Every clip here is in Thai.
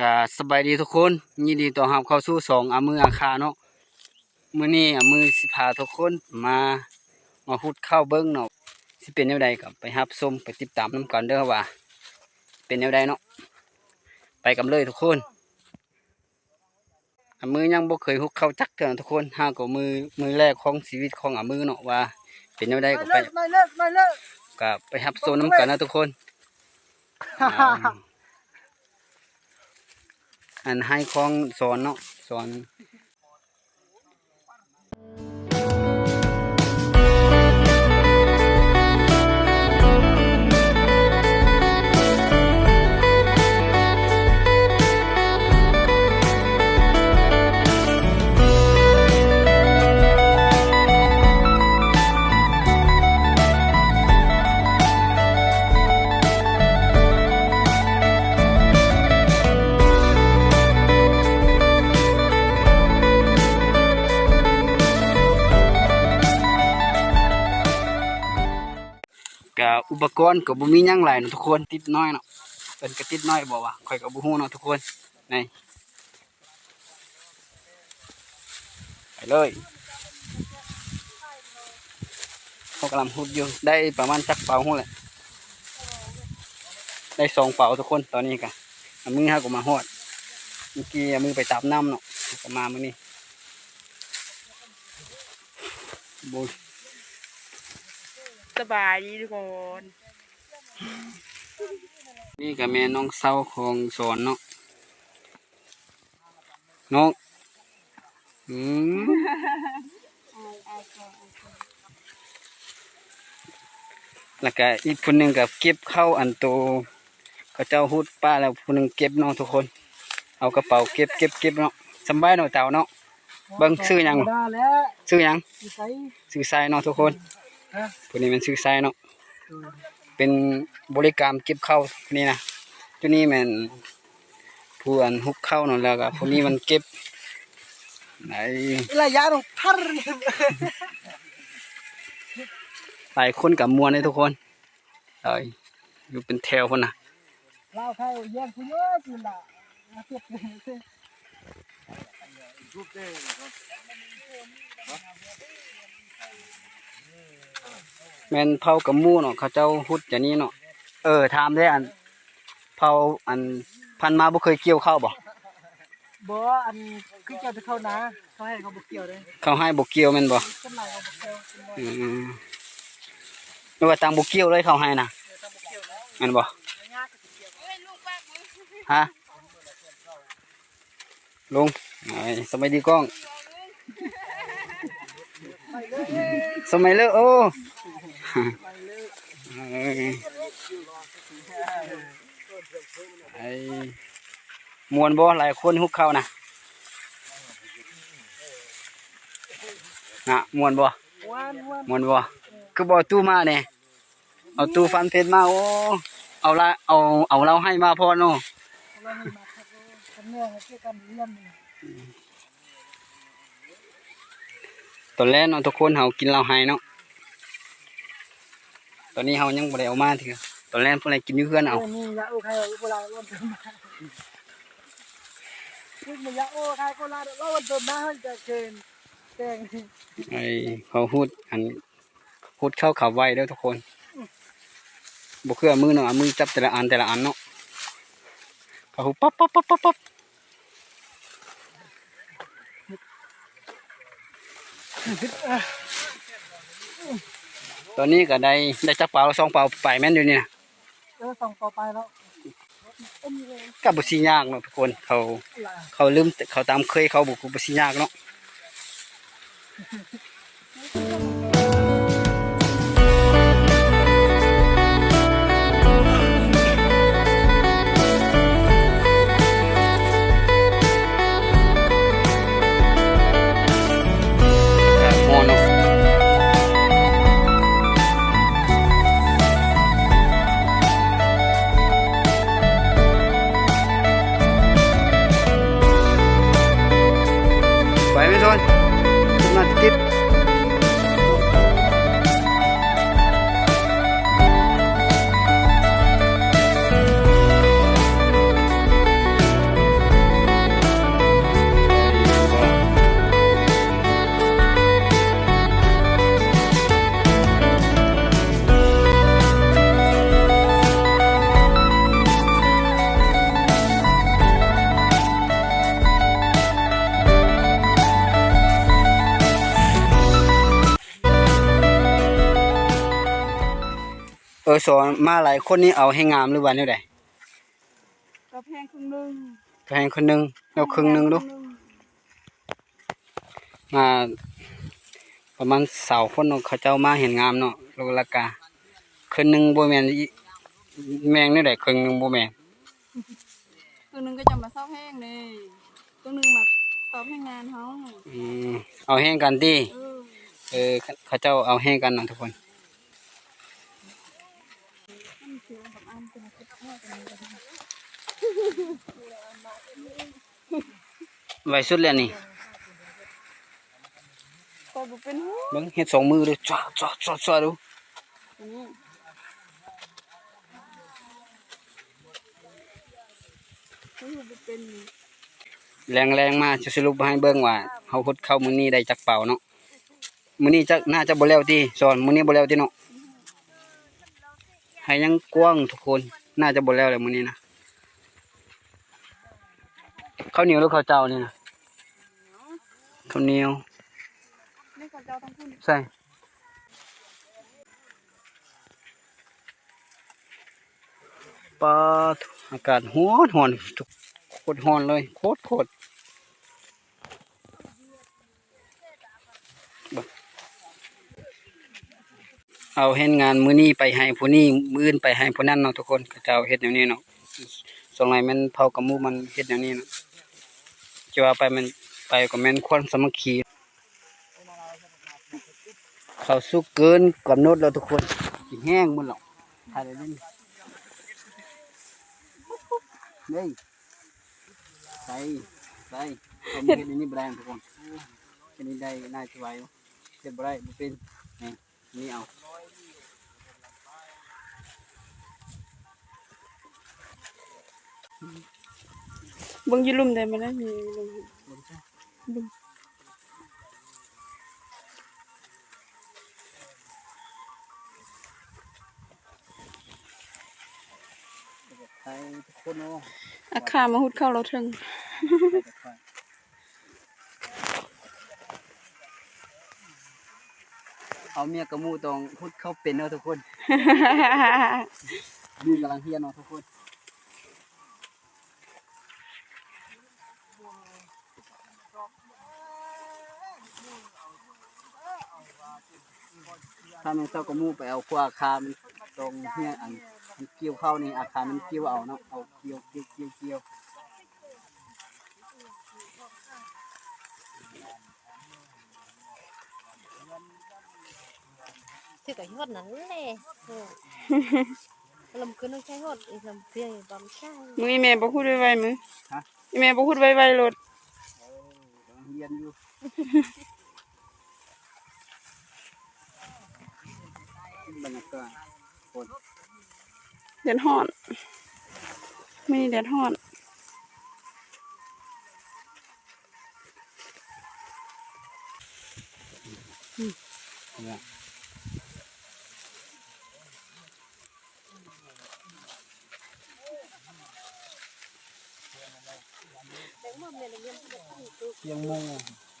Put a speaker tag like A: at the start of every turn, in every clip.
A: ก็สบายดีทุกคน ยินดีต้อนรับเข้าสู่สองอามืออาคาเนาะมื้อนี้อามือสิพาทุกคนมามาพุดเข้าเบิ้งเนาะสิเป็นแนวใดก็ไปรับชมไปติดตามนํกันเด้อว่า เป็นแนวใดเนาะไปกันเลยทุกคนอามือยังบ่เคยฮุกเข้าจักเทื่อทุกคนห้าก็มือมือแรกของชีวิตของอามือเนาะว่า เป็นแนวใดก็ไป
B: ไม่เลิกไม่เลิก
A: ก็ไปรับชมนํกันนะทุกคน อันให้ของสอนเนาะสอน กับอุปกรณ์ก็บ่มีหยังหลนะทุกคนติดน้อยเนาะเพิ่นก็ติดน้อยบ่ว่าข่อยก็บ่ฮู้เนาะทุกคนนี่ไปเลยเขากำลังหุดอยู่ได้ประมาณจักเป่าฮู้แหละได้สองเป่าทุกคนตอนนี้ก็เอามือหาก็มาฮอดเมื่อกี้มือไปจับน้ำเนาะก็มามื้อนี้บ่
B: ส บายดีทุกคน
A: นี่ก็แม่น้องเศร้าของสอนเนาะน้องอืมแล้วก็อีกคนหนึ่งกับเก็บเข้าอันโตเขาเจ้าฮูดป้าแล้วคนหนึ่งเก็บเนาะทุกคน เอากระเป๋าเก็บเก็บเก็บเนาะสำบายเนาะเต่าเนาะเบิ่งชื่อหยัง
B: ได้แล้ว
A: ชื่อหยัง
B: สิใส่
A: ชื่อไซเนาะทุกคน
B: ฮะ
A: คนนี้มันชื่อไซเนาะเป็นบริการเก็บเข้าคนนี้นะตัวนี้แมันผู้อันฮุบเข้าเนาะแล้วก็คนนี้มันเก็บไหน
B: ระยะตรงทัร
A: หลายคนกับมวลเลยทุกคนเอ้ยอยู่เป็นแถวคนน่ะ
B: เราใครแย่งคุณเยอะจริงละเก็บเลย
A: แม่นเผากับหมู่เนาะเขาเจ้าฮุดอย่างนี้เนาะเออถามได้อันเผาอันพันมาบ่เคยเกี่ยวข้าวบ่
B: บ่อันคือเจ้าจะเข้านะเขาให้เขาบุกเกี่ยวเลย
A: เขาให้บ่เกี่ยวแม่นบ่
B: ต้นไหนเขาบุกเกี่ยวเป็นบ่
A: อืมไม่ว่าตังบ่เกี่ยวเลยเขาให้น่ะแม่นบ่ฮะลุงไอ้สมัยดีกล้อง สมัยเลิกโอ้เอ้ยไอ้มวนบ่หลายคนฮุกเข้านะนะมวนบ่
B: วันวัน
A: มวนบ่คือบ่เอาตู้มาเนี่ยเอาตู้ฟันเพชรมาโอ้เอาละเอาเอาเราให้มาพอเนาะ ตอนแรกเนาะทุกคนเฮากินเหล้าไห้เนาะตอนนี้เฮายังบ่ได้เอามาถือตอนแรกพวกนายกินอยู่เพื่อนเอา
B: นี่ยาโอใครโบราณวันเดิมมาซึ่งยาโอใครโบราณว่าวันเดิมมาให้จะเกณฑ์แกง
A: ไอ้เขาพูดอันพูดเข้าเขาไว้เด้อทุกคนบ่คือเอามือเนาะเอามือจับแต่ละอันแต่ละอันเนาะเขาพูดปั๊บปั๊บปั๊บปั๊บปั๊บ ตอนนี้ก็ได้ได้จักเปล่าสองเปล่าไปแม่นอยู่นี่นะ
B: เออส่งต่อไปแล้ว
A: ก็บ่สิยากเนาะทุกคนเขาเขาลืมเขาตามเคยเขาบ่บ่สิยากเนาะ สอนมาหลายคนนี่เอาให้งามหรือว่าแนวใด
C: ก็แพงครึ่งหนึง
A: แพงคนหนึงแล้วครึ่งหนึงดูมาประมาณเสาคนเนาะเขาเจ้ามาเห็นงามเนาะโลละกาครึ่งหนึงบ่แม่นอีแมงแนวใดครึ่งหนึงบ่แม่น
C: ครึ่งหนึงก็จะมาเศร้าแห้งเลยครึ่งหนึงมาตอบให้งานเฮา
A: อืมเอาแห้งกันติ
C: เออ
A: เออเขาเจ้าเอาแห้งกันเนาะทุกคน
C: มันเสียงกับอันเป็นคิดว่ากันนี้ก็ ได้
A: ไว้สุดแล้วนี่
C: ก็บ่เป็นหู
A: เบิ่งเฮ็ดสองมือดูจ้าจ้าจ้าจ้าดู
C: อันนี้คือบ่เป็น
A: แรงๆมาจะสรุปให้เบิ่งว่าเฮาพุดเข้ามื้อนี้ได้จักเป่าเนาะมื้อนี้จักน่าจะบ่แล้วติสอนมื้อนี้บ่แล้วติเนาะให้ยังกว้างทุกคน น่าจะบ่แล้วแหละมื้อนี้นะข้าวเหนียวหรือข้าวเจ้านี่นะข้าวเหนียว
C: นี่ก็เจ้าต้องพูด
A: ใส่ปาดอากาศร้อนร้อนทุกโคตรร้อนเลยโคตรโคตร เอาเห็นงานมื้อนี้ไปให้ผู้นี้มื้ออื่นไปให้ผู้นั้นเนาะทุกคนเขาเจ้าเฮ็ดอย่างนี้เนาะสงไหนมันเผากับมูมันเฮ็ดอย่างนี้เนาะจะว่าไปมันไปก็แม่นควรสมัคคีเขาสุกเกินกำหนดแล้วทุกคนสิแห้งหมันหรอกถ่ายได้เลยนี่ใส่ใส่เอามือเห็นนนี้บ่ได้ทุกคนอันนี้ได้น่าจะไหวอยู่เจ็บได้บ่เป็นนี่นี่เอา
C: บิ่งอยู่ลุ่มได้บ่ได้มีลุ่ม
A: บ่ได้
C: ลุ่ม
A: ใส่ทุกคนเนาะ
C: อาคามาหุดเข้าเราถึง
A: เอาเมียกับหมูต้องพูดเข้าเป็นเนาะทุกคนมีกำลังเฮียนเนาะทุกคน แม่เจ้ากับหมูไปเอาขั้วอาคารมันตรงเฮียอันมันเกี่ยวเข้านี่อาคารมันเกี่ยวเอาเนาะเอาเกี่ยวเกี่ยวเกี่ยวเกี่ยว
D: thì cái hốt nắn nè làm cứ nó cháy hốt thì làm phiền bấm sai
C: มึงอีแม่บ่พูดไวๆมึงอีแม่บ่พูดไวๆโลด
A: กำลังเฮียนอยู่ บรรยากาศคน
C: แดดฮ้อนมื้อนี้แดดฮ้อน
A: เนี่ยยังมง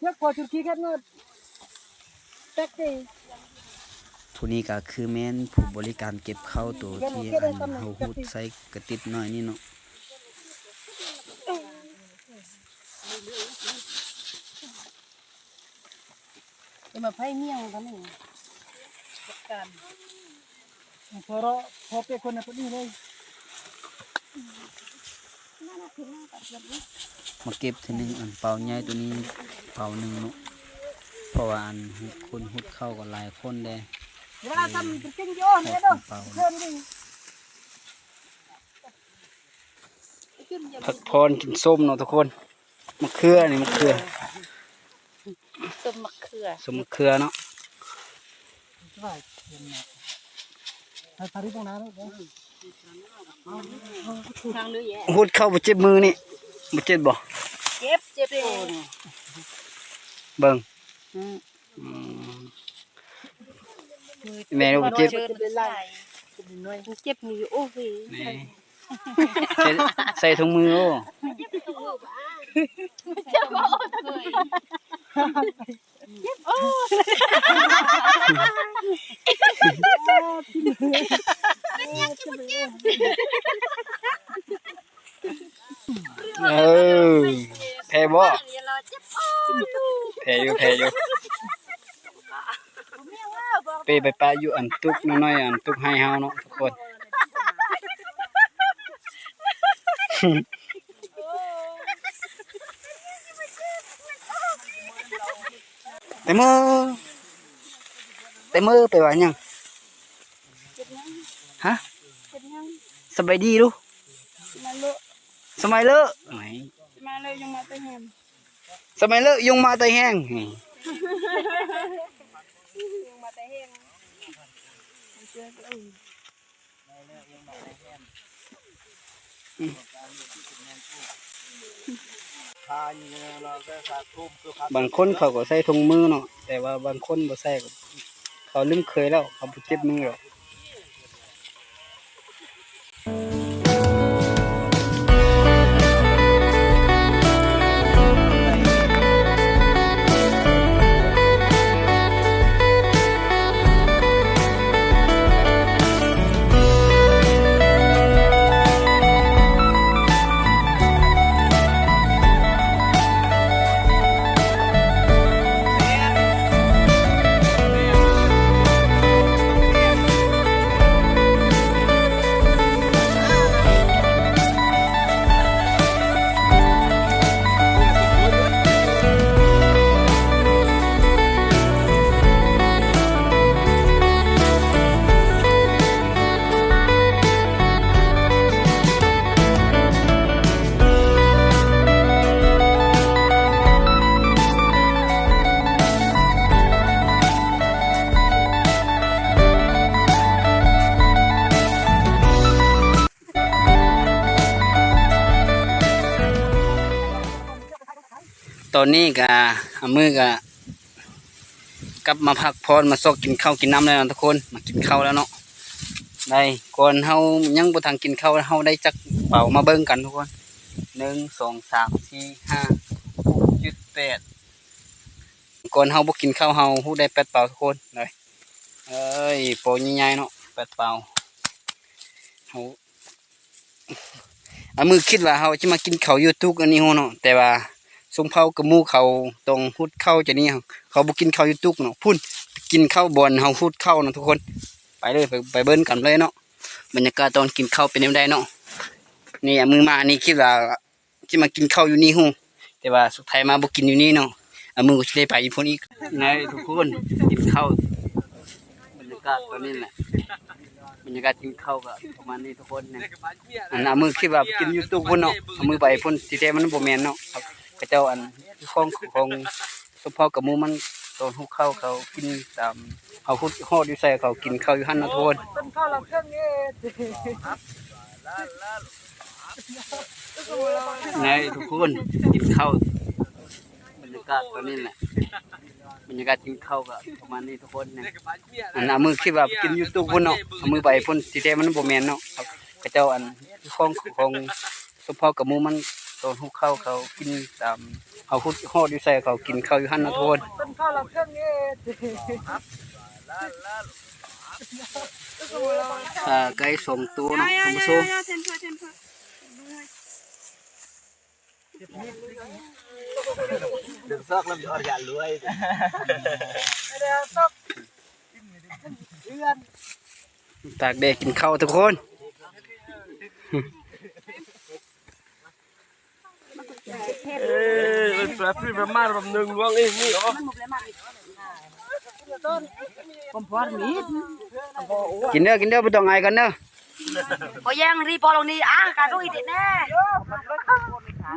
B: เยอะกว่าจุดขี้กันเงินแท็กซี่
A: ผู้นี้ก็คือแม่นผู้บริการเก็บเข้าตัวที่อันเฮาฮูดใส่กระติบน้อยนี่เนาะ
D: nhưng mà phải miệng cái này
B: การพอเราพอเป็นคนในคนนี้เลย
A: มา เก็บทีนึงอันเป่าใหญ่ตัวนี้เป่าหนึงเนาะเพราะว่าอันหุดคนหุดเข้าก็หลายคนเด้
B: เวลาทำเป็นกิ้งโยนเนี่ยเด้อเพิ่มดิ
A: ผักพรกินส้มเนาะทุกคนมะเขือนี่มะเขือ
D: tôm mắc khừa
A: สมมะเขือเนาะ
B: ใช่ให้พาริตรงนั้นเลย
D: thang nữa vậy
A: หุดเข้าบ่เจ็บมือนี่ บ่เจ็บบ่
D: chép chép cổ
A: เบิ่ง
D: อืม
A: อืมแม่ลูกเจ็บ
D: เชิญมันใส่
B: เป็นน้อย
D: มันเจ็บนี่โอ้ย
A: นี่ใส่ใส่ถุงมือโอ้เออแพ้บ่แพ้อยู่แพ้อยู่ ไปไปปะอยู่อันตุกน้อยอันตุกให้เฮาเนาะทุกคนแต่มือแต่มือไปว่ายัง
C: เจ็บยัง
A: ฮะสบายดีลูก
C: มาเลอะ
A: สมัยเลอะไหน
C: มาเลยยังมาไปแฮม
A: สมัยเลอะยุงมาแต่แห้ง
C: เจอก็เออ
A: บางคนเขาก็ใส่ถุงมือเนาะแต่ว่าบางคนบ่ใส่เขาลืมเคยแล้วเขาเจ็บมือหรอก อนนี้ก็เอามือก็กลับมาพักพรมาซอกกินข้าวกินน้ำแล้วนะทุกคนมากินข้าวแล้วเนาะได้ก่อนเฮายังบ่ทันกินข้าวเฮาได้จักเป่ามาเบิ่งกันทุกคนหนึ่งสองสามสี่ห้าหกเจ็ดแปดก่อนเฮาบ่กินข้าวเฮาฮู้ได้แปดเป่าทุกคนเลยเอ้ยโปรใหญ่ๆเนาะแปดเป่าเฮาอามือคิดว่าเฮาจะมากินข้าวยูทุกอันนี้โหเนาะแต่ว่า สมเผากับหมูเขาตรงหุดเข้าจะนี่เขาบ่กินข้าวอยู่ตุกเนาะพุ่นกินข้าวบอนเฮาหุดเข้าเนาะทุกคน ไปเลยไปไปเบิ้นกันเลยเนาะบรรยากาศตอนกินข้าวเป็นยังไงเนาะนี่มือมานี่คิดว่าที่มากินข้าวอยู่นี่ฮู้แต่ว่าสุดท้ายมาบ่กินอยู่นี่เนาะมือก็สิได้ไปอยู่พุ่นอีกนายทุกคนกินข้าวบรรยากาศตอนนี้แหละบรรยากาศกินข้าวก็ประมาณนี้ทุกคนเนี่ยอันน่ะมือคิดว่ากินยู่ตุกพุ่นเนาะมือไปพุ่นสิแท้มันบ่แม่นเนาะ กระเจ้าอันของของสมพอกับหมูมันตอนหุกข้าวเขากินตามเอาหุดฮอดอยู่ใส่เขากินข้าวอยู่หั่นนะทุกคน
B: ต้นข้าวเราเครื่องนี้
A: ในทุกคนกินข้าวบรรยากาศตอนนี้แหละบรรยากาศกินข้าวก็ประมาณนี้ทุกคนเนี่ยอันน่ะมือคิดว่ากินอยู่ตู้พุ่นเนาะเอามือไปพุ่นสิแท้มันบ่แม่นเนาะครับกระเจ้าอันของของสมพอกับหมูมัน ตอนหุกข้าวเขากินตามเอาหุดฮอดอยู่ใส่เขากินข้าวอยู่หั่นนะทุกคน
B: ต้นข้าวเราเครื่องนี้
A: อ่าไก่สองตัวเนาะ
C: ยา
A: ท่าน
C: ยา
A: ผู้ชม
C: ยาเทนเพื่อเทนเพื่อ
B: ไม่ได้ตกเดือน
A: ตากแดดกินข้าวทุกคน กินเด้อกินเด้อไม่ต้องไงกันเด้อ
D: ก็ยังรีพอลงนี้อ่ะการรู้อีกแน่
A: กำลังร้อนทุกคนเ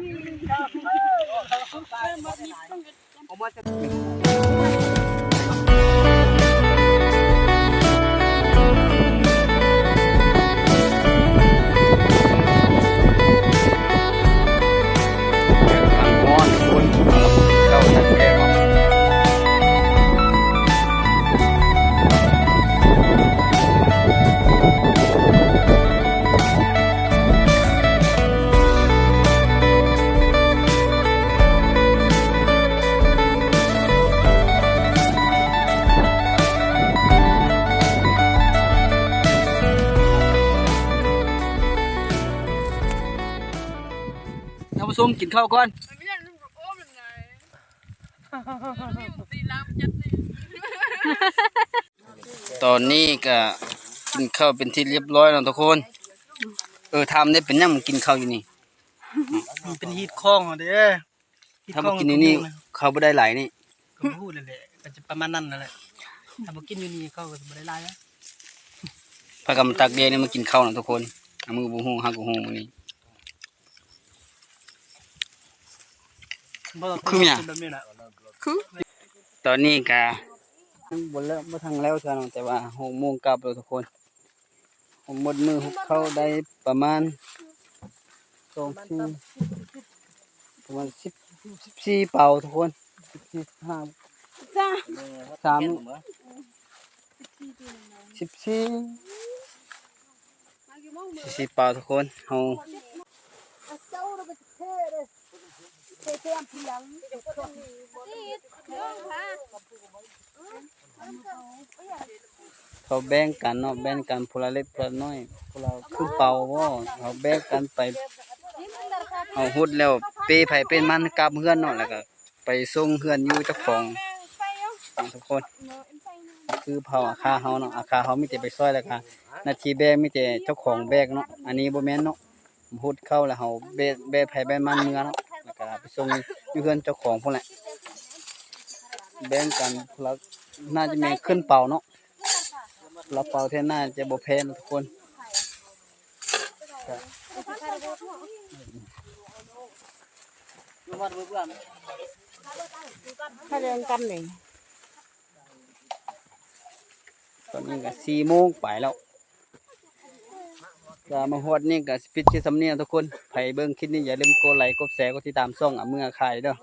A: อาเข้าตากแดดเนาะ ส้มกินข้าวก่อน
C: ไม่อยากนุ่มโอ้มยังไงตีลามจัดเลย
A: ตอนนี้ก็กินข้าวเป็นที่เรียบร้อยแล้วทุกคน เออทำได้เป็นยังมันกินข้าวอยู่นี่
B: มันเป็นฮีทคล้องเอาเด้อฮีท
A: ถ้า
B: คล้
A: มา
B: อง
A: กินในนี่เขาไม่ได้หลายนี่
B: ก็บ่พูดเลยแหละก็จะประมาณนั้นนั่นแหละถ้าบ่กินอยู่นี่เขาก็จะบ่ได้หลายนะ
A: พากำตักเดียนี่มากินข้าวนะทุกคนเอามือบูฮูฮักบูฮูมื้อนี้
B: บ่ต้อง
A: คือเนี่ย
B: แบบนี้น่ะ
C: คือ
A: ตอนนี้ก็บนแล้วบ่ทางแล้วเท่านั้นแต่ว่าหกโมงกลับแล้วทุกคนผมหมดมือหุบเข้าได้ประมาณสองสี่ประมาณสิบสิบสี่เป่าทุกคนสิบสี่ห้าสามสิบสี่สิบสี่เป่าทุกคนเฮา เขาแบ่งกันเนาะแบ่งกันพลเล็กพลน้อยพวกเราคือเป่าว่าเขาแบ่งกันไปเอาหุดแล้วเปไผเป็นมันกลับเฮือนเนาะแล้วก็ไปส่งเฮือนอยู่เจ้าของทุกคน คือเผาอาคาเฮาเนาะอาคาเฮามีแต่ไปซอยแล้วก็หนาทีแบกมีแต่เจ้าของแบกเนาะอันนี้โบแมนเนาะผมพูดเข้าแล้วเฮาแบกแบกไผแบกมันเมือเนาะ ก็ไปส่งอยู่เฮือนเจ้าของพุ่นแหละแบ่งกันพละน่าจะแม่นขึ้นเป่าเนาะเราเป่าเท่าน่าจะบ่แพ้นะทุกคน
C: ถ้าเดินกันเลย
A: ตอนนี้ก็สี่โมงไปแล้ว ก็มาฮอดนี่ก็สปิดที่สำเนียงทุกคนไผ่เบิ้งคลิปนี้อย่าลืมกดไลค์กดแชร์กดติดตามช่องอะเมื่อขายเด้อ